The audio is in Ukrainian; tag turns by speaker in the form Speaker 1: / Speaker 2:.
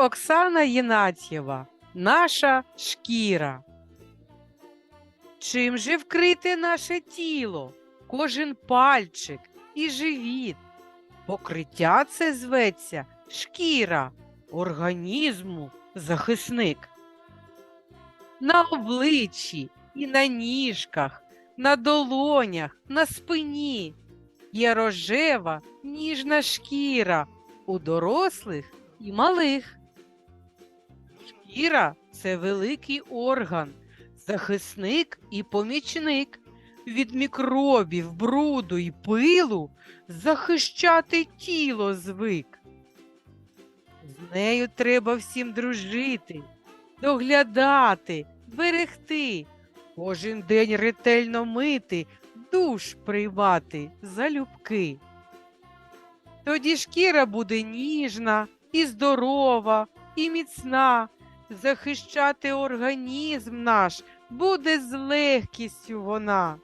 Speaker 1: Оксана Єнатьєва, наша шкіра. Чим же вкрите наше тіло, кожен пальчик і живіт? Покриття це зветься шкіра організму захисник. На обличчі і на ніжках, на долонях, на спині є рожева ніжна шкіра у дорослих і малих. Шкіра це великий орган, захисник і помічник. Від мікробів, бруду і пилу захищати тіло звик. З нею треба всім дружити, доглядати, берегти, кожен день ретельно мити, душ приймати залюбки. Тоді шкіра буде ніжна і здорова, і міцна, захищати організм наш буде з легкістю вона.